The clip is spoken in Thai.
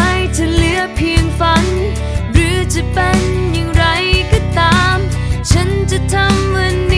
ายจะเหลือเพียงฝัน หรือจะเป็นอย่างไรก็ตาม ฉันจะทำวันนี้